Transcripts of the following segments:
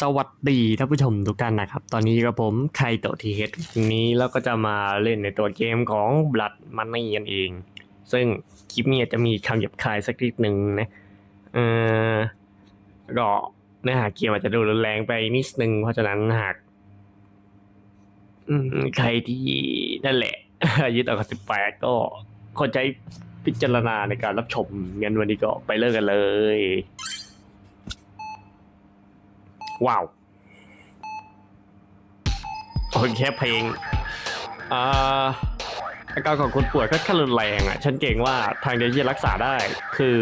สวัสดีท่านผู้ชมทุกท่านนะครับ ตอนนี้กับผมไคโตทีเฮดนี้แล้วก็จะมาเล่นในตัวเกมของ Blood Money กันเอง ซึ่งคลิปนี้จะมีคำหยาบคายสักนิดหนึ่งนะเออก็เนื้อหาเกมอาจจะดูรุนแรงไปนิดนึง เพราะฉะนั้นหากใครที่นั่นแหละอายุต่ำกว่าสิบแปดก็ขอใจพิจารณาในการรับชมงั้นวันนี้ก็ไปเลิกกันเลย ว้าวโอเคเพลงอ่าอาการของคนป่วยก็ขั้นรุนแรงอะ ฉันเก่งว่าทางเดียวที่จะรักษาได้คือ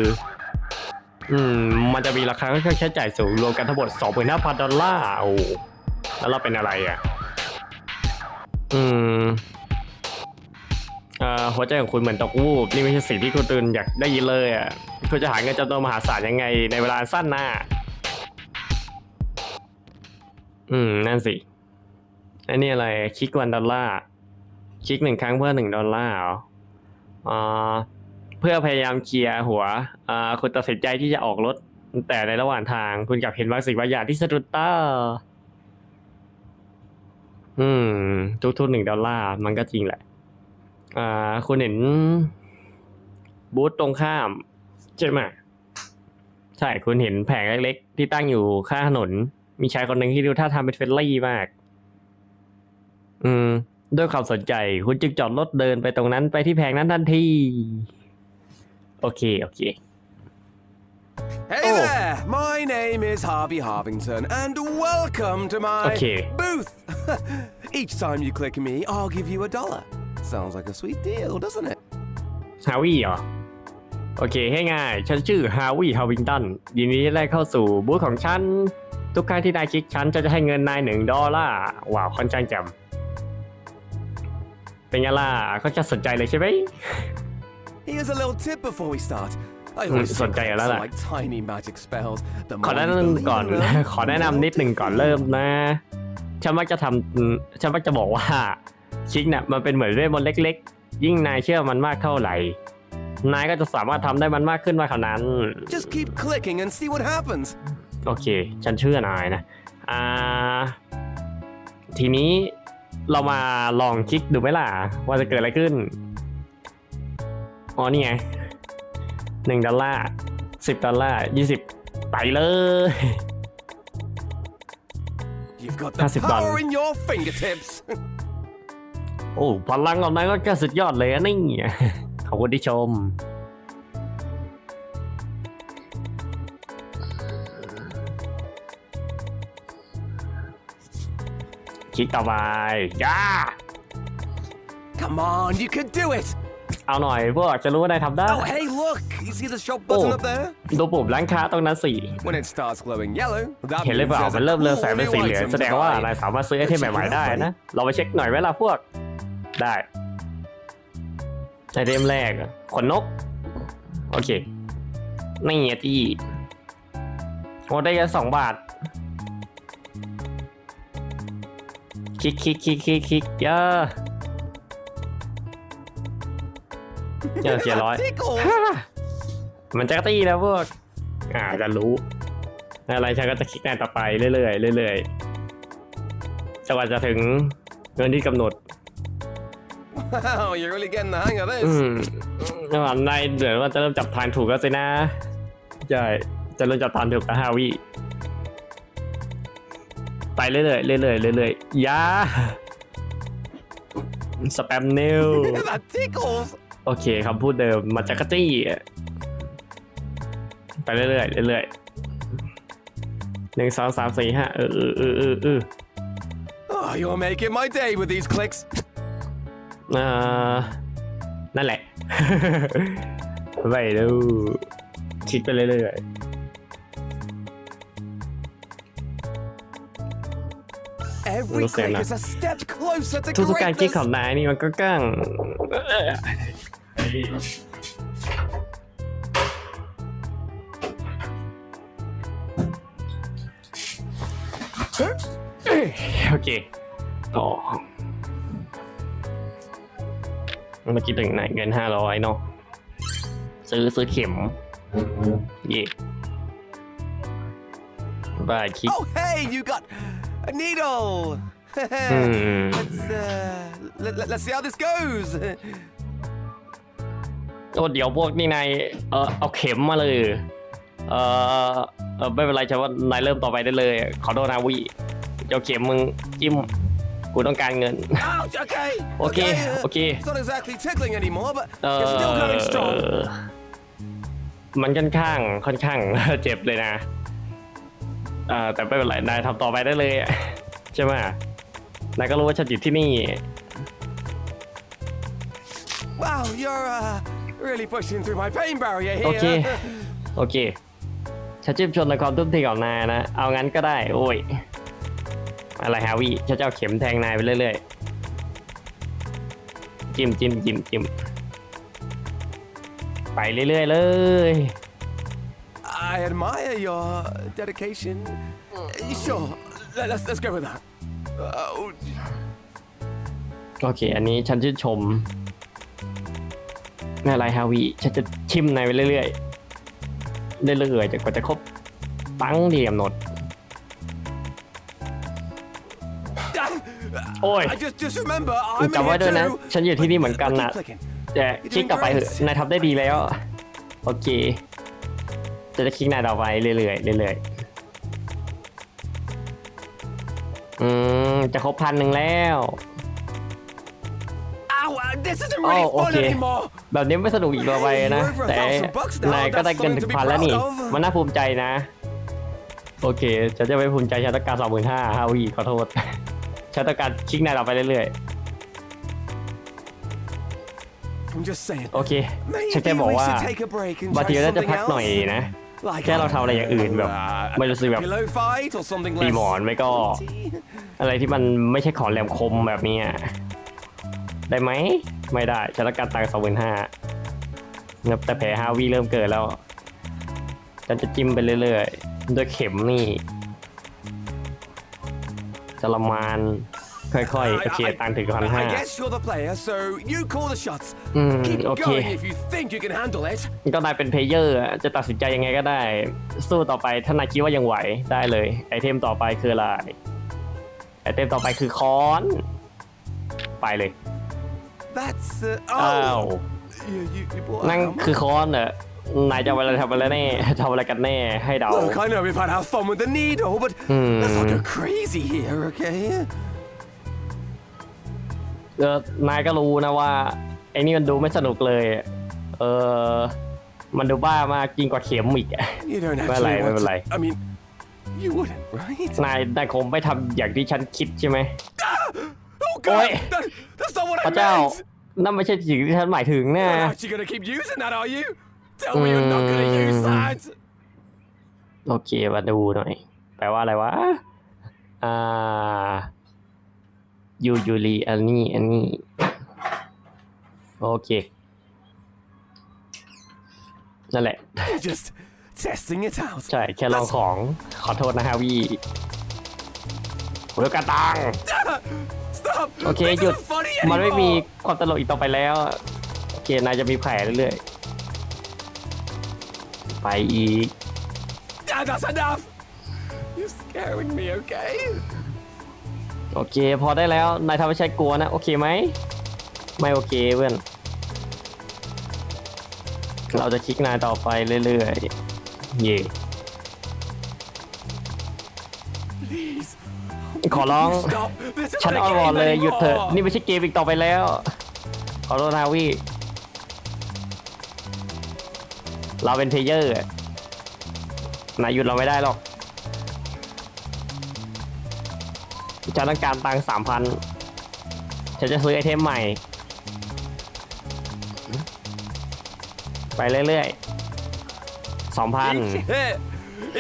อืม มันจะมีราคาค่อนข้างใช้จ่ายสูงรวมกันทั้งหมด25,000ดอลลาร์โอ้แล้วเราเป็นอะไรอะ อืมอ่าหัวใจของคุณเหมือนตกวูบนี่ไม่ใช่สิ่งที่คุณตื่นอยากได้ยินเลยอะคุณจะหาเงินจำนวนมหาศาลยังไงในเวลาสั้นหน้า อืม นั่นสิอันนี้อะไร คลิกวันดอลลาร์ คลิกหนึ่งครั้งเพื่อหนึ่งดอลลาร์เหรออ่าเพื่อพยายามเคลียร์หัวอ่าคุณตัดสินใจที่จะออกรถ แต่ในระหว่างทางคุณกลับเห็นบางสิ่งบางอย่างที่สะดุดตา อืม ทุกๆหนึ่งดอลลาร์ มันก็จริงแหละ อ่า คุณเห็น บูธตรงข้าม ใช่ไหม ใช่ คุณเห็นแผงเล็ก ๆ ที่ตั้งอยู่ข้างถนน มีชายคนหนึ่งที่ดูท่าทางเป็นเฟรนลี่มาก อืม ด้วยความสนใจ คุณจึงจอดรถเดินไปตรงนั้นไปที่แผงนั้นทันที โอเค โอเค Hey Oh. there! My name is Harvey Harvington, and welcome to my Okay. booth. Each time you click me, I'll give you a dollar. Sounds like a sweet deal, doesn't it? ฮาวิเหรอ โอเคให้ง่ายฉันชื่อฮาวิฮาวิงตันยินดีที่ได้เข้าสู่บูธของฉัน ทุกครั้งที่นายคลิกฉันจะให้เงินนายหนึ่งดอลลาร์ว้าวค่อนข้างแจ่มเป็นไงล่ะก็จะสนใจเลยใช่ไหม Here's a little tip before we start. I Hmm, always สนใจ think แล้ว it's ล่ะ like tiny magic spells. The ขอ more แนะ you นำ believe ก่อน in them, ขอแนะ the นำ more นิดหนึ่งก่อน difficult เริ่มนะฉันมักจะทำฉันมักจะบอกว่าคลิกเนี่ยมันเป็นเหมือนเวทมนต์เล็ก ๆ ยิ่งนายเชื่อมันมากเท่าไหร่ นายก็จะสามารถทำได้มันมากขึ้นมากเท่านั้น Just keep clicking and see what happens. โอเค ฉันเชื่อนายนะ อ่า ทีนี้เรามาลองคลิกดูไหมล่ะ ว่าจะเกิดอะไรขึ้น อ๋อ นี่ไงหนึ่งดอลลาร์สิบดอลลาร์ยี่สิบไปเลย You've got the Passive power button. in your fingertips. โอ้ พลังของนายก็แค่สุดยอดเลยนะนี่ ขอบคุณที่ชม คลิกต่อไปย่า Come on, you can do it. เอาหน่อยพวกจะรู้ว่านายทำได้ Oh, hey, look. You see the shop button Oh. up there? ดูปุ่มร้านค้าตรงนั้นสิ When it starts glowing yellow, that เห็นเลย means เปล่า there's มัน a เริ่มเลือน cool แสงเป็น new สีเหลือง item แสดง to ว่า buy. นายสามารถซื้อไอเทมใหม่ๆได้นะ เราไปเช็คหน่อยไหมล่ะพวก ได้ ไอเทมแรกอะขนนก โอเคนี่อะที่โอ้ได้แค่สองบาท คลิกคลิกคลิกคลิกคลิกเยอะเยอะเจ็ดร้อย มันจะกระตี้แล้วพวก อ่าจะรู้อะไรฉันก็จะคลิกแนต่อไปเรื่อยๆเรื่อยๆจนกว่าจะถึงเงินที่กำหนด Wow, you're really getting the hang of อื this. มระหว่างนายเดี๋ยวว่าจะเริ่มจับทางถูกแล้วสินะใช่จะเริ่มจับทางถูกกับฮาวิไปเรื่อยๆเรื่อยๆเรื่อยๆอยาสแปมเนล that tickles. โอเคคำพูดเดิมมันจะกระตี้อะไปเรื่อยๆเรื่อยๆหนึ่งสองสามสี่ห้าเออเออเออเออเออ Oh, you're making my day with these clicks. เอ่อนั่นแหละไปดูคลิกไปเรื่อย Every Listen click up. is a step closer to ๆทุกๆการคลิก greatness. ของนายนี่มันก็ก้างโอเค เมื่อกี้ถึงไหนเงินห้าร้อยเนาะซื้อซื้อเข็ม เย่ได้คลิก Oh, hey, you got a needle. Hmm. let's, uh, let, let, let's see how this goes. โอ้เดี๋ยวพวกนี่นายเออเอาเข็มมาเลย เออเออไม่เป็นไรฉันว่านายเริ่มต่อไปได้เลย ขอโทษนะวิเจ้าเข็มมึงจิ้ม กูต้องการเงิน Ouch, okay. Okay, uh, okay. It's not exactly tickling anymore, but เอ it's still going strong. อมันค่อนข้างค่อนข้าง เจ็บเลยนะเอ่าแต่ไม่เป็นไรนายทำต่อไปได้เลยอะใช่ไหมนายก็รู้ว่าฉันอยู่ที่นี่ Wow, you're uh, really pushing through my pain barrier here. โอเค โอเค ฉันชื่นชมในความทุ่มเทของนายนะ เอางั้นก็ได้ โอ้ย อะไรฮาวิฉันจะเอาเข็มแทงนายไปเรื่อยๆ จิ้มจิ้มจิ้มจิ้มไปเรื่อยๆเลย I admire your dedication. Uh, Sure, let, let's let's go with that. Uh, โอเค อันนี้ฉันชื่นชมไม่อะไรฮาวิฉันจะชิมนายไปเรื่อยๆเรื่อยๆจนกว่าจะครบตั้งที่กำหนด Oi. I just just remember I'm in จำไว้ here ด้วยนะ too. ฉันอยู่ที่นี่เหมือนกัน Keep นะ clicking. แต่คลิกต่อไปเถอะนายทำได้ดีแล้ว โอเค จะจะคลิกนายต่อไปเรื่อยๆเรื่อยๆอืม จะครบพันหนึ่งแล้ว Ow, uh, this isn't really Oh, fun okay. anymore. แบบนี้ไม่สนุกอีกต่อไปนะ แต่นายก็ได้เงินถึงพันแล้วนี่ มันน่าภูมิใจนะ โอเคฉันจะไม่ภูมิใจฉันต้องการสองหมื่นห้าฮาวีขอโทษ ฉันต้องการคลิกนายต่อไปเรื่อย I'm just saying. ๆ โอเค Maybe ฉันแค่บอก we ว่า should take a break and บางที try เราจะ something พักหน่อย else. นะ Like แค่เราทำอะไรอย่างอื่นแบบ uh, ไม่รู้สึกแบบ pillow fight or something ตี less หมอนไม่ก็ pointy. อะไรที่มันไม่ใช่ของแหลมคมแบบนี้อะได้ไหม ไม่ได้ฉันต้องการตังค์สองหมื่นห้าแต่แผลฮาวีเริ่มเกิดแล้ว ฉันจะจิ้มไปเรื่อยๆด้วยเข็มนี่ จะละมานค่อยๆโอเคตังค์ถึงพันห้า I guess you're the player, so you call the shots. อืม Keep โอเค going if you think you can handle it. ก็นายเป็นเพลเยอร์อะจะตัดสินใจยังไงก็ได้ สู้ต่อไปถ้านายคิดว่ายังไหวได้เลย ไอเทมต่อไปคืออะไร ไอเทมต่อไปคือค้อน ไปเลย That's uh, อ้าว oh. You, you, you bought a นั่น hammer? คือค้อนเหรอ นายจะเอาอะไรทำอะไรแน่ทำอะไรกันแน่ให้เดา Look, I know we've had our fun with the needle, but let's not go Hmm. crazy here, okay? เออนายก็รู้นะว่าไอ้นี่มันดูไม่สนุกเลย เออมันดูบ้ามากยิ่งกว่าเข็มอีกอะ You don't Well, actually like, want well, to- like. I mean, you wouldn't, right? นายนายคงไม่ทำอย่างที่ฉันคิดใช่ไหม Oh God, Oi. that, that's not what พ I ระเจ้า meant. นั่นไม่ใช่สิ่งที่ฉันหมายถึงนะ You're actually gonna keep using that, are you? Tell me you're not gonna use Mm. that. โอเคมาดูหน่อย แปลว่าอะไรวะ อ่า ยูยูรีอันนี้อันนี้ โอเค นั่นแหละ You're just testing it out. ใช่ แค่ลองของ ขอโทษนะฮาวีเวลกระตัง Stop. โอเค This หยุด isn't funny มันไม่มี anymore. ความตลกอีกต่อไปแล้ว โอเค นายจะมีแผลเรื่อยๆ ไปอีก Dad, that's enough. You're scaring me, okay? โอเค พอได้แล้ว นายทำให้ใช้กลัวนะ โอเคไหม ไม่โอเคเพื่อน เราจะคลิกนายต่อไปเรื่อยๆ เย่ Please. ขอร้อง You stop. This isn't ฉัน a อ้อนวอน game เลย หยุดเถอะ anymore. นี่ไม่ใช่เกมอีกต่อไปแล้ว ขอโทษนะวี่ เราเป็นเพลเยอร์อะนายหยุดเราไม่ได้หรอกฉันต้องการตังสามพันฉันจะซื้อไอเทมใหม่ ไปเรื่อยๆสองพัน Each hit,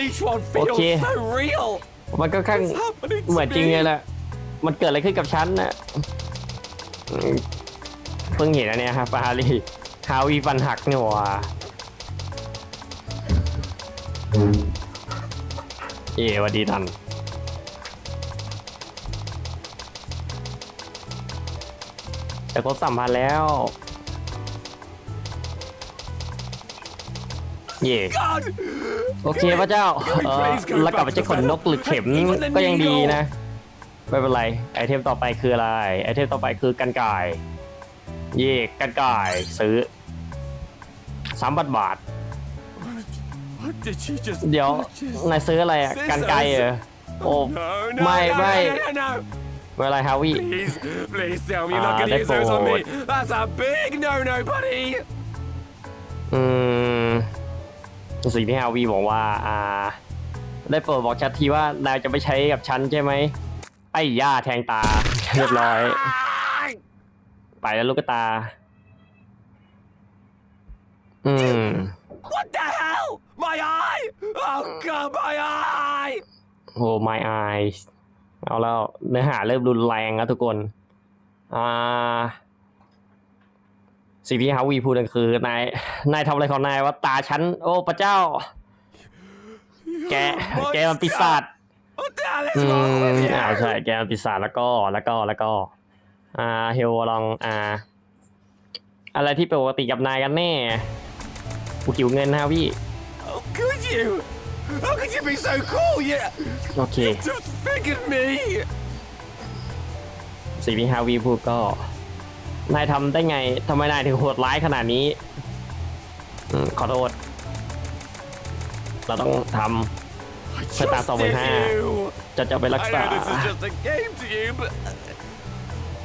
each one feels Okay. so real. มันก็ข้าง What's happening to เหมือนจริง me? เลยแหละ มันเกิดอะไรขึ้นกับฉันน่ะอืมเพิ่งเห็นอันเนี้ยครับฟารีฮาวีฟันหักเนี่ยว่ะ เอวัสดีทันจะครบสามพันแล้ว เย่โอเคพระเจ้าเออแล้วกลับไปเช็คขนนกหรือเข็มก็ยังดีนะ ไม่เป็นไร ไอเทมต่อไปคืออะไร ไอเทมต่อไปคือกันไก่เย่กันไก่ซื้อสามบาทบาท เดี๋ยว purchase? นายซื้ออะไรอะกันไก่เหรอโอ้ No, no, ไม่ no, ไม่ no, no, no, no. ไม่เป็นไรฮาวิ Please, please tell me you're not Ah, gonna they use those on me. bored. That's a big no-no, buddy. อืมสิ่งที่ฮาวีบอกว่า อ่า ได้โปรดบอกชัดทีว่านายจะไม่ใช้กับฉันใช่ไหมไอ้ย่าแทงตาเรียบร้อย Ah! ไปแล้วลูกตา อืม What the hell? My eye! Oh god, my eye! โอ้ my eyes เอาแล้วเนื้อหาเริ่มรุนแรงแล้วทุกคน อ่า สิ่งที่ฮาวีพูดก็คือนาย นายทำอะไรของนายวะตาฉัน โอ้พระเจ้า แก แกมันปีศาจ What the hell is อื wrong ม with you? อ่าใช่แกมันปีศาจแล้วก็ แล้วก็ แล้วก็ อ่า เฮลลอง อ่า อะไรที่ปกติกับนายกันแน่กูหิวเงินนะพี่ How could you? How could you be so cool? You โอเค just figured me. สิ่งที่ฮาวีพูดก็ นายทำได้ไงทำไมนายถึงโหดร้ายขนาดนี้อืมขอโทษ เราต้องท I Put that trusted on my hand. you. ำจะจะไปรัก I ษา know this is just a game to you, but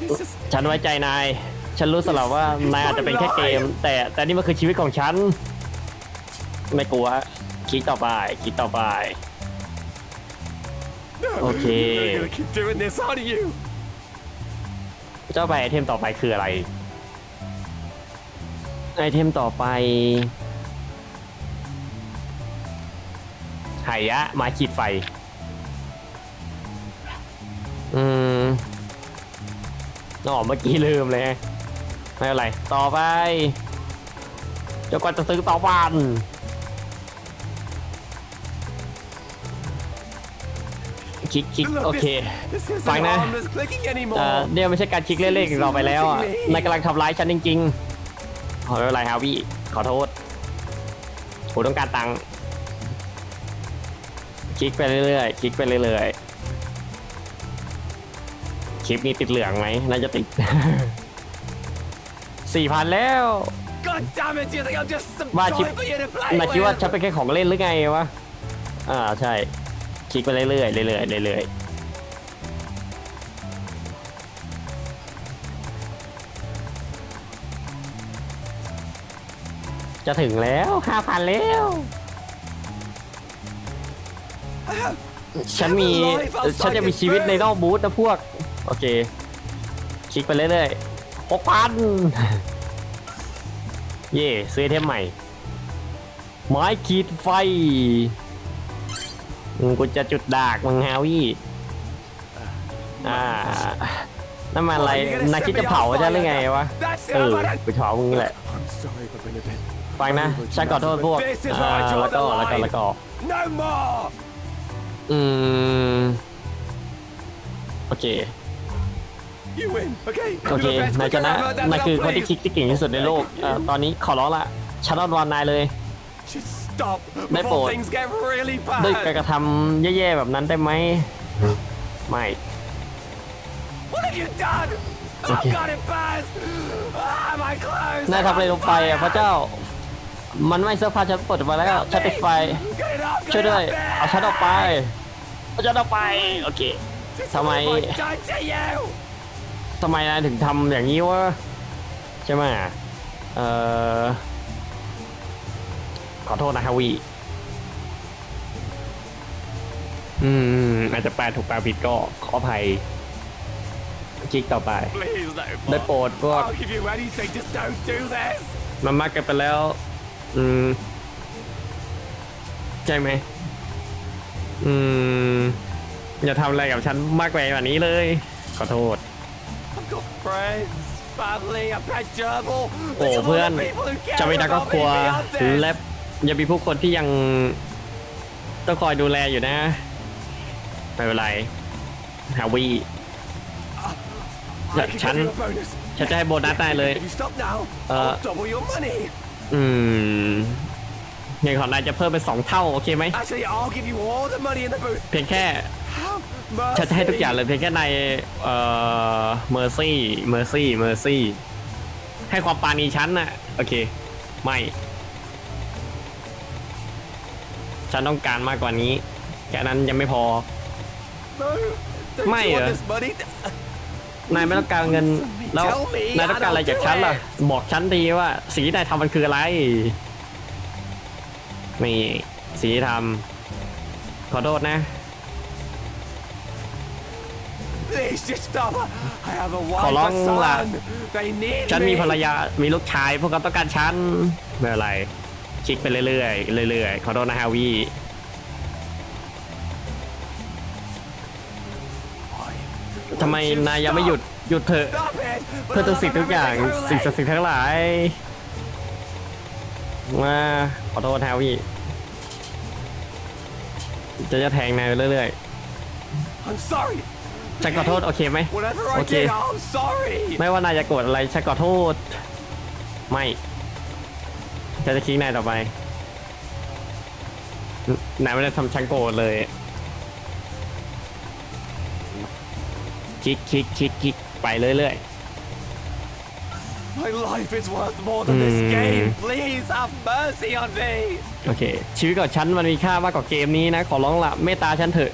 it's just ฉันไว้ใจนาย ฉันรู้สลับว่านายอาจจะเป็นแค่เกม แต่แต่นี่มันคือชีวิตของฉัน ไม่กลัว คลิกต่อไปคลิกต่อไป no. Okay. You're gonna keep doing this, aren't you? เจ้าไปไอเทมต่อไปคืออะไร ไอเทมต่อไปไหายะมาขีดไฟ อืมอ๋อเมื่อกี้ลืมเลย ไม่เป็นไร ต่อไปเดี๋ยวก่อนจะซื้อต่อวัน ลิกคลิก Look, โอเค This, this isn't Fine, eh? harmless clicking เอ่อ anymore. เนี่ยไม่ใช่การคลิกเล่นๆอีกต่อไปแล้วอะนายกำลังทำร้ายฉันจริงๆขอไม่เป็นไรฮาวิขอโทษผมต้องการตังค์คลิกไปเรื่อยๆคลิกไปเรื่อยๆคลิปนี้ติดเหลืองไหมน่าจะติดสี่พันแล้ว God damn it! Do you think I'm just some ว่า toy ชิป for you to play นายคิดว่า with? ฉันเป็นแค่ของเล่นหรือไงวะอ่าใช่ค ลิกไปเรื่อยๆเรื่อยๆเรื่อยๆจะถึงแล้วห้าพันแล้ว ฉันมี ฉันจะมีชีวิตในนอกบูธนะพวก โอเค คลิกไปเรื่อยๆหกพัน เย่ซื้อไอเทมใหม่ ไม้ขีดไฟ มึงกูจะจุดดากมึงฮาวี่อ่านั่นมันอะไรนายคิดจะเผาฉันหรือไงวะ That's เอ it. อ I've had กูเผามึงแหละ I'm sorry if I've been a bit. ฟังนะฉันขอโทษพวก This is อ่า where I draw แล้วก็ the แล้วก็ line. แล้วก็ No more. อืมโอเค You win. Okay. โอเค You're the best นายช quicker นะ ever. That's นายคือคน enough, ที่คลิก please. ที่เก่งที่สุดในโลกเอ่อตอนนี้ขอร้องละฉันรอนวานนายเลย Just stop ได้โปร before ด things get really ด้วยการ bad. กระทำแย่ๆแบบนั้นได้ไหมไม่ What have you done? Okay. I've got it bad. Ah, my clothes. นายทำอะไรลงไปอะพระเจ้า มันไม่เสื้อผ้าฉันเปิดมาแล้วฉันติดไฟ Get it up. ช่วย Get ด้วย it up there. เอาฉันออกไปเอาฉันออกไป โอเค This is ทำไม what I've done to you. ทำไมนายถึงทำอย่างนี้วะใช่ไหมเอ่อ ขอโทษนะฮาวีอืม อาจจะแปลถูกแปลผิดก็ขออภัยคลิกต่อไป Please, no ได้ more. โปรดพวก I'll give you anything. Just don't do this. มันมากเกินไปแล้ว อืม ใช่ไหม อืม อย่าทำอะไรกับฉันมากไปกว่านี้เลย ขอโทษ I've got friends, family, a pet gerbil. โอ้ There's a lot of เพื่อน people who care จะมีนักครอบ about ครัว me beyond this. และ ยังมีผู้คนที่ยังต้องคอยดูแลอยู่นะ ไม่เป็นไรฮาวี I can Chan- give you a bonus. ฉันจะให้โบนัสได้เลย If you stop now, Uh, I'll double your money. อืมเงินของนายจะเพิ่มเป็นสองเท่าโอเคไหมเพียงแค่ฉันจะให้ทุกอย่างเลยเพียงแค่ในเอ่อเมอร์ซี่เมอร์ซี่เมอร์ซี่ให้ความปาณีฉันน่ะโอเค ไม่ ฉันต้องการมากกว่านี้ แค่นั้นยังไม่พอ No. Don't Mày you want à? this money? นายไม่ต้องการเงิน แล้ว นายต้องการอะไรจากฉันล่ะ บอกฉันดีว่าสิ่งที่นายทำมันคืออะไร นี่สิ่งที่ทำขอโทษนะ ขอร้องล่ะ ฉันมีภรรยา มีลูกชาย พวกเขาต้องการฉันไม่เป็นไร คลิกไปเรื่อยๆเรื่อยๆขอโทษนะฮาวีทำไมนายยังไม่หยุดหยุดเถอะ Stop it. เพื่อทุกสิ่งทุกอย่างสิ่งศักดิ์สิทธิ์ทั้งหลายมาขอโทษฮาวีจะจะแทงนายไปเรื่อย I'm sorry. ๆฉันขอโทษโอเคไหม Whatever I โอเค did, I'm sorry. ไม่ว่านายจะโกรธอะไรฉันขอโทษไม่ ฉันจะคิดนายต่อไปนนายไม่ได้ทำฉันโกรธเลยคิกคิกคิกคิกไปเรื่อย My life is worth more than this Hmm. game. Please have mercy on me. ๆ โอเค ชีวิตของฉันมันมีค่ามากกว่าเกมนี้นะ ขอร้องละเมตตาฉันเถอะ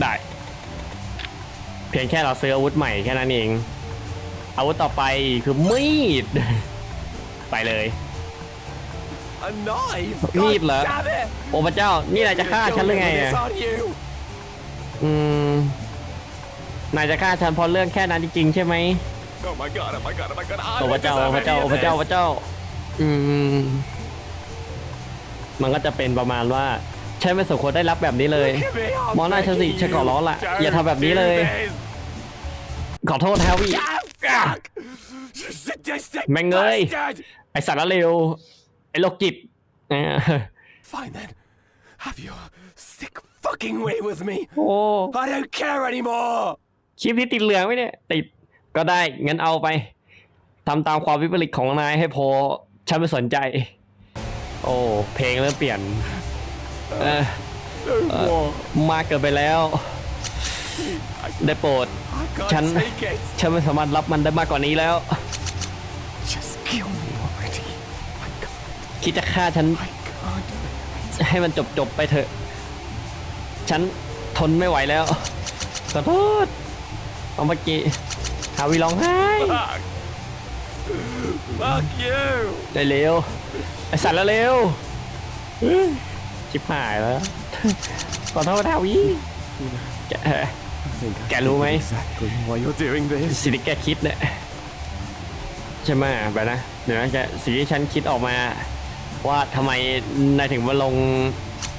ได้ เพียงแค่เราซื้ออาวุธใหม่แค่นั้นเอง อาวุธต่อไปคือมีด ไปเลย A knife? Need God là- damn it. โอ้พระเจ้า นี่นายจะฆ่าฉันหรือไง You're อะ doing this, aren't you? อืม นายจะฆ่าฉันเพราะเรื่องแค่นั้นจริงๆใช่ไหม Oh my god, oh my god, oh my god. I โอ้พ don't ระเจ้า deserve พระเจ้า any of พระเจ้า this. พระเจ้า อืม มันก็จะเป็นประมาณว่าฉันไม่สมควรได้รับแบบนี้เลย Look at me, I'm มองหน้าฉันสิ begging ฉันขอร้องละ you. อย่าทำแบบนี้เลย Don't do this. ขอโทษแฮร์วี่ Ah, fuck. You sadistic แม่งเอ้ย bastard. ไอสารเลว ไอโรคจิตเออ Fine then. Have your sick fucking way with me. โอ้ I don't care anymore. คลิปที่ติดเหลืองไหมเนี่ยติดก็ได้งั้นเอาไปทำตามความวิปริตของนายให้พอฉันไม่สนใจ โอ้เพลงเริ่มเปลี่ยน เออ No more. มากเกินไปแล้ว ได้โปรด I can't Chắn- take it. ฉันไม่สามารถรับมันได้มากกว่านี้แล้ว Just kill me already. I can't. คิดจะฆ่าฉัน I can't. ให้มันจบจบๆไปเถอะ ฉันทนไม่ไหวแล้วขอโทษเอาเมื่อกี้หาวิร้องไห้ Fuck. Fuck you. ได้เร็วไอสัตว์แล้วเร็วอื้อชิบหายแล้วขอโทษฮาวิแก I think I Cả lũ know mày. exactly why you're doing this. สิ่งที่แกคิดเนี่ยใช่ไหมแบบนะเดี๋ยวนะแกสิ่งที่ฉันคิดออกมา ว่าทำไมนายถึงมาลง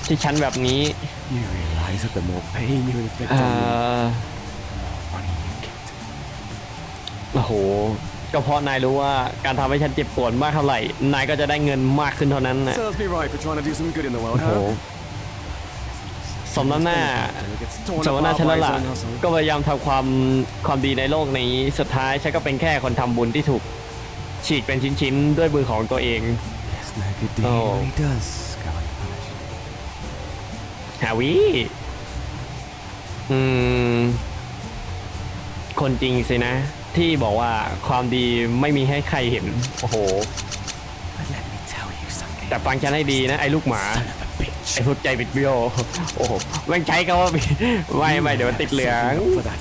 ที่ฉันแบบนี้ You realize that the more pain you inflict เอ่ on me, อ the more money you get. โอ้โห ก็เพราะนายรู้ว่าการทำให้ฉันเจ็บปวดมากเท่าไหร่ นายก็จะได้เงินมากขึ้นเท่านั้นนะ Serves me right for trying to do some good in the world, โอ้โห huh? สมน้ำหน้า Gets torn สมน้ำหน้า apart ฉัน by แล้ว his ล่ะ own hustle. ก็พยายามทำความความดีในโลกนี้ สุดท้ายฉันก็เป็นแค่คนทำบุญที่ถูก ฉีกเป็นชิ้นๆ ด้วยมือของตัวเอง Yes, no good deed Oh. really does go unpunished. ฮาวิอืม คนจริงสินะ ที่บอกว่าความดีไม่มีให้ใครเห็น โอ้โห But let me tell you something. แต่ฟังฉันให้ดีนะ ไอ้ลูกหมา Son of a bitch. ไอ้พุดใจบิดเบี้ยวโอ้โหแม่งใช้ก็ว่าไม่ไม่เดี๋ยวมันติดเหลือง Saving up for that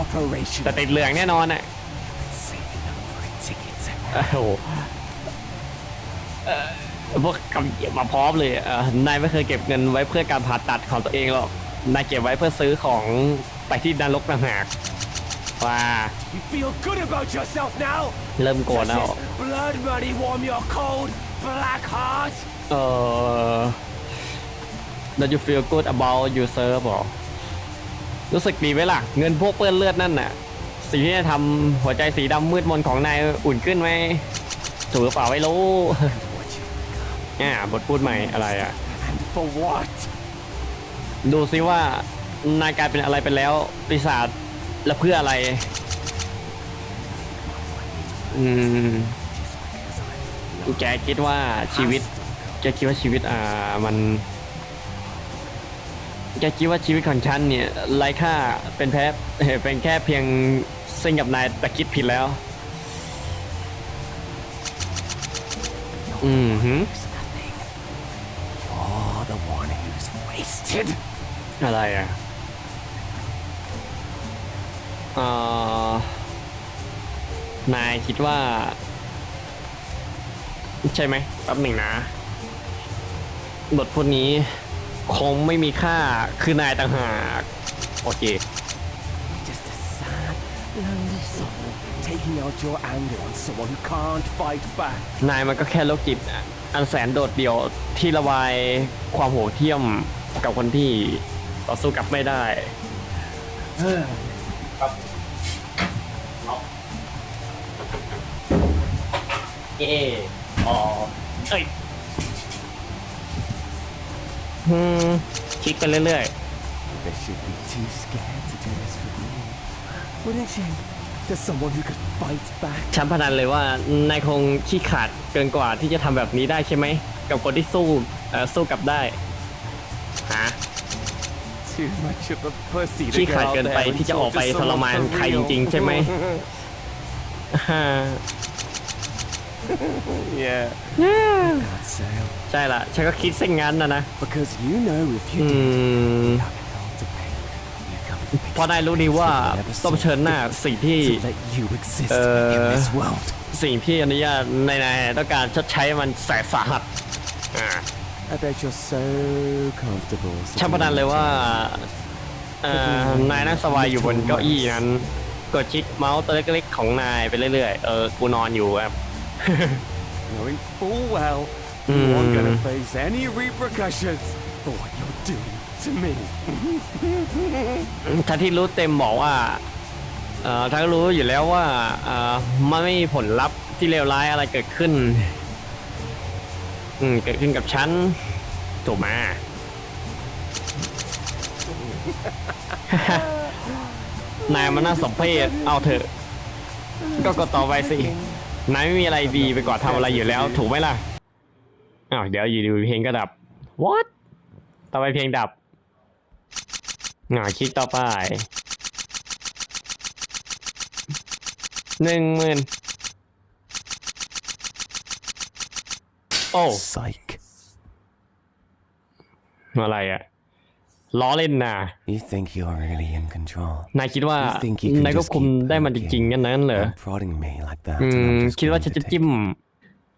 operation. แต่ติดเหลืองแน่นอนอะ Saving up for a ticket. โอ้โห เอ่อพวกคำเหยียบมาพร้อมเลยเอ่อนายไม่เคยเก็บเงินไว้เพื่อการผ่าตัดของตัวเองหรอกนายเก็บไว้เพื่อซื้อของไปที่นรกต่างหากว่า You feel good about yourself now? เริ่มโกรธ Does แล้ว this blood money warm your cold, black heart? เออ Does you feel good about yourself หรอรู้สึกดีไหมล่ะ เงินพวกเปื้อนเลือดนั่นน่ะ สิ่งที่จะทำหัวใจสีดำมืดมนของนายอุ่นขึ้นไหมถูกหรือเปล่าไม่รู้ What you อ่าบทพูดใหม่อะไรอะ and for what? ดูซิว่านายกลายเป็นอะไรไปแล้วปีศาจแล้วเพื่ออะไร อืม แกคิดว่าชีวิต แกคิดว่าชีวิตอ่ามัน แกคิดว่าชีวิตของฉันเนี่ยไร้ค่าเป็นแพ้เอ่อเป็นแค่เพียงเส้นกับนายแต่คิดผิดแล้ว อืมฮึ wasted. อะไรอะเอ่อนายคิดว่า ใช่ไหมแป๊บหนึ่งนะบทพวกนี้ คงไม่มีค่าคือนายต่างหาก โอเค Just a sad, lonely soul taking out your anger on someone who can't fight back. นายมันก็แค่โรคจิตอะอันแสนโดดเดี่ยวที่ระบายความโหดเที่ยม กับคนที่ต่อสู้กับไม่ได้เออ๋อเอ้ยอืมคลิกไปเรื่อย They should be too scared to do this for you. Wouldn't you? There's someone who could fight back. ๆ ฉันพนันเลยว่านายคงขี้ขาดเกินกว่าที่จะทำแบบนี้ได้ใช่ไหม กับคนที่สู้เอ่อสู้กลับได้ ฮะ Too much of a pussy to ขี้ go ขาด out เกิน there ไป and ที่จะออก talk ไป to ทร someone มาน for ใครจ real. ริง ๆ ใช่ไหมฮ่า yeah. That's so. ใช่ละฉันก็คิดเส้นงั้นนะนะ Because you know if you อื did, ม you have it all to pay. You come face เพราะนายรู้ดีว่า to whatever ต้องเผชิญหน้า soul สิ่งที่ to let you exist in Uh, this world. สิ่งที่อนุญาตในนายต้องการชดใช้มันแสนสาหัสอ่า I bet you're so comfortable. ฉันพนันเลยว่าเอ่อนายนั่งสบายอยู่บนเก้าอี้นั้น กดคลิกเมาส์ตัวเล็กๆของนายไปเรื่อยๆ เออ กูนอนอยู่ครับ knowing full well you Hmm. aren't gonna face any repercussions for what you're doing to me. ทั้งที่รู้เต็มบอกว่าเอ่อทั้งรู้อยู่แล้วว่าเอ่อมันไม่มีผลลัพธ์ที่เลวร้ายอะไรเกิดขึ้น อืมเกิดขึ้นกับฉันถูกไหมนายมันน่าสมเพชเอาเถอะ ก็กดต่อไปสิ นายไม่มีอะไรดีไปกว่าทำอะไรอยู่แล้ว ถูกไหมล่ะ อ้าวเดี๋ยวอยู่ดีเพลงก็ดับ what ต่อไปเพลงดับหน่าคลิกต่อไปหนึ่งหมื่น โอ้ Psych. อะไรอะล้อเล่นนะ You think you're really in control? นายคิดว่า You think you can นายก็ just คุม keep ได้มันจริงๆ งั้นนั้นเหรอ and prodding me like that? อื and ม I'm just คิดว่า going ฉัน to จะ take จิ้ม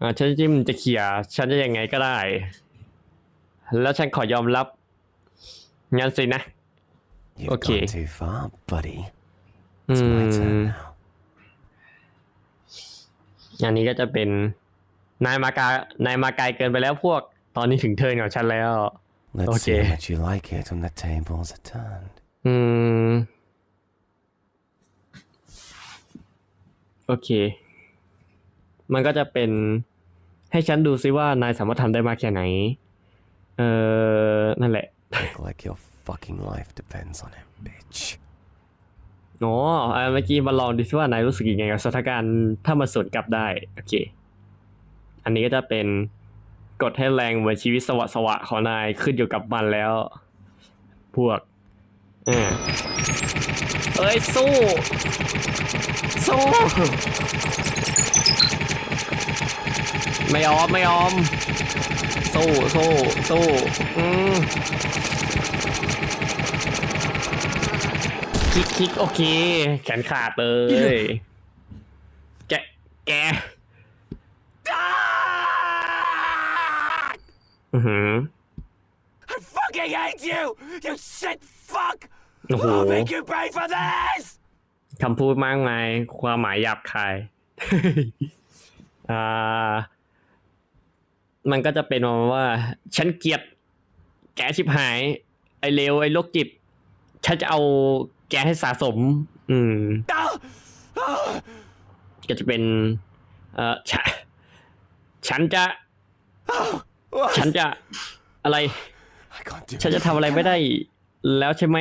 อ่า ฉันจะจิ้มจะเขี่ยฉันจะยังไงก็ได้ แล้วฉันขอยอมรับงั้นสินะ You've Okay. gone too far, buddy. อื It's my ม turn now. อันนี้ก็จะเป็น นายมากานายมาไกลเกินไปแล้วพวก ตอนนี้ถึงเทิร์นของฉันแล้ว Let's see Okay. how much you like it when the tables are turned. อืม โอเค มันก็จะเป็นให้ฉันดูซิว่านายสามารถทำได้มากแค่ไหน เออนั่นแหละ Look like your fucking life depends on it, bitch. อ๋ออ่าเมื่อกี้มาลองดูซิว่านายรู้สึกยังไงกับสถานการณ์ถ้ามันสวนกลับได้ โอเค อันนี้ก็จะเป็นกดให้แรงเหมือนชีวิตสวะสวะของนายขึ้นอยู่กับมันแล้ว พวกเออเอ้ยสู้ สู้ ไม่ยอมไม่ยอม สู้สู้สู้อืมคลิกคลิกโอเค แขนขาดเลย แก แก อือหือ I fucking hate you! You shit fuck! โอ้โห I'll make you pay for this! คำพูดมากมายความหมายหยาบคาย อ่า มันก็จะเป็นประมาณว่า ฉันเกลียดแกชิบหาย ไอเลวไอโรคจิต ฉันจะเอาแกให้สะสม อืม Ah! Ah! ก็จะเป็น เอ่อฉะฉันจะ What? ฉันจะอะไร I can't do ฉันจะทำอะไรไม่ได้ แล้วใช่ไหม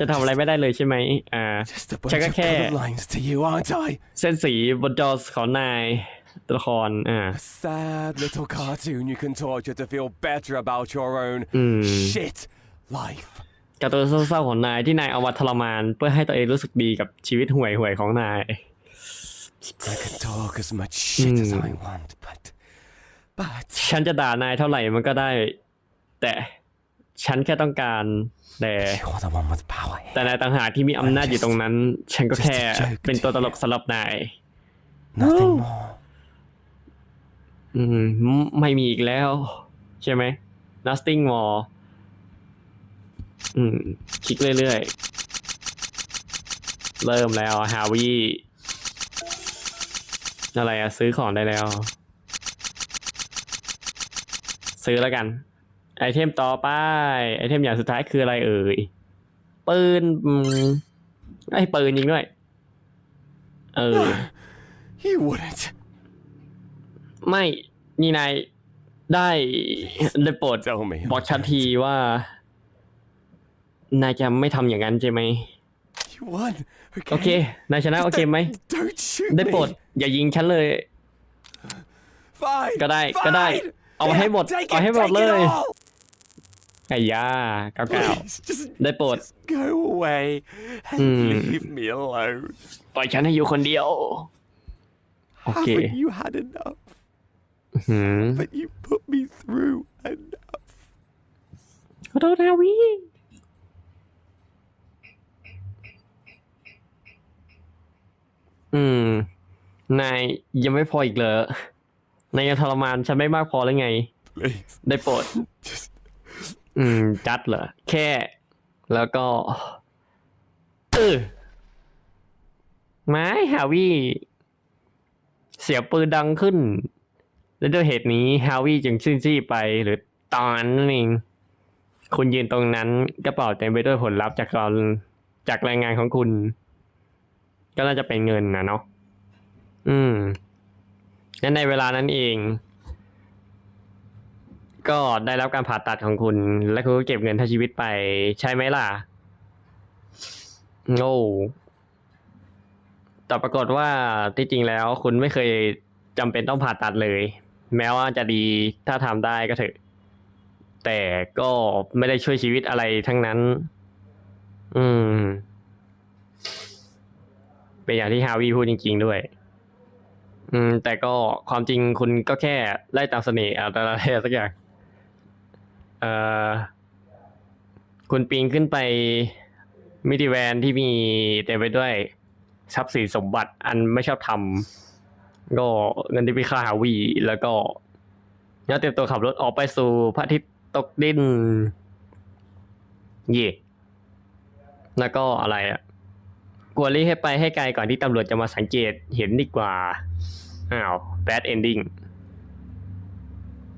จะทำอะไรไม่ได้เลยใช่ไหมอ่า Just a bunch Check a of care. colored lines to you, aren't I? เส้นสีบนจอของนายตัวละครอ่า A sad little cartoon you can torture to feel better about your own Hmm. shit life. การ์ตูนเศร้าๆของนายที่นายเอามาทรมาน เพื่อให้ตัวเองรู้สึกดีกับชีวิตห่วยๆของนาย I can talk as much shit as Hmm. I want, but. But. ฉันจะด่านายเท่าไหร่มันก็ได้ แต่ฉันแค่ต้องการ แต่ You're the one with power แต่ here. นายต่างหากที่มีอำนาจอยู่ตรงนั้น ฉันก็แค่เป็นตัวตลกสำหรับนาย Nothing more. อืมไม่มีอีกแล้ว ใช่ไหม nothing more อืมคลิกเรื่อยๆ เริ่มแล้วฮาวิอะไรอะซื้อของได้แล้ว ซื้อแล้วกัน ไอเทมต่อไป ไอเทมอย่างสุดท้ายคืออะไรเอ่ย ปืนอืมไอปืนยิงด้วย เออ You wouldn't. ไม่ นี่นายได้ได้โปรด Tell me. บอกฉันทีว่า นายจะไม่ทำอย่างนั้นใช่ไหม You won. Okay. โอเค นายชนะโอเคไหม Don't shoot ได้โปรด me. อย่ายิงฉันเลย Fine. ก็ได้ก็ได้ fine. เอามาให้หมด Take เอาให้ it, หมด take เล it ย all. ไอ้ยาเก้าเก้า Please, just, ได้โปรด just go away and Hmm. leave me alone. ปล่อยฉันให้อยู่คนเดียว โอเค Haven't you had enough? หืม But you put me through enough. ขอโทษนะวิอืม นายยังไม่พออีกเหรอ นายยังทรมานฉันไม่มากพอหรือไง Please, ได้โปรด just อืม จัดเหรอ แค่ แล้วก็ เออไม้ฮาวิเสียงปืนดังขึ้น และด้วยเหตุนี้ฮาวิจึงสิ้นซี่ไปหรือตอนนั่นเอง คุณยืนตรงนั้นกระเป๋าเต็มไปด้วยผลลัพธ์จากการจากรายงานของคุณ ก็น่าจะเป็นเงินนะเนาะอืม และในเวลานั้นเอง ก็ได้รับการผ่าตัดของคุณ และคุณก็เก็บเงินทั้งชีวิตไปใช่ไหมล่ะโง่แต่ปรากฏว่าที่จริงแล้ว คุณไม่เคยจำเป็นต้องผ่าตัดเลย แม้ว่าจะดีถ้าทำได้ก็เถอะแต่ก็ไม่ได้ช่วยชีวิตอะไรทั้งนั้น อืม เป็นอย่างที่ฮาวิพูดจริง ๆ ด้วย อืม แต่ก็ความจริงคุณก็แค่ไล่ตามเสน่ห์อะเทสักอย่าง เอ่อ คุณปีนขึ้นไปมิติแวนที่มีเต็มไปด้วยทรัพย์สินสมบัติอันไม่ชอบทำก็เงินที่ไปค่าหาวี แล้วก็แล้วเตรียมตัวขับรถออกไปสู่พระอาทิตย์ตกดิน เย่แล้วก็อะไรอะกลัวรีบให้ไปให้ไกลก่อนที่ตำรวจจะมาสังเกตเห็นดีกว่า อ้าว bad ending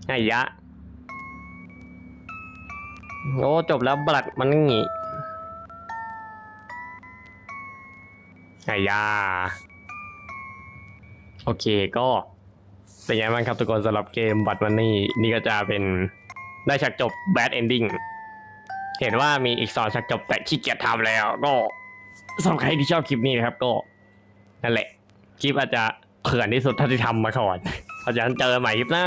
ไอ้ยะ โอ้จบแล้วบลัดมันงี้ไอ้ยา โอเคก็เป็นไงบ้างครับทุกคนสำหรับเกมบัตรมันนี่นี่ก็จะเป็นได้ฉากจบ bad ending เห็นว่ามีอีกสองฉากจบแต่ขี้เกียจทำแล้ว ก็สำหรับใครที่ชอบคลิปนี้นะครับก็นั่นแหละ คลิปอาจจะ เขื่อนที่สุดเท่าที่ทำมาก่อนเพราะฉะนั้นเจอใหม่คลิปหน้า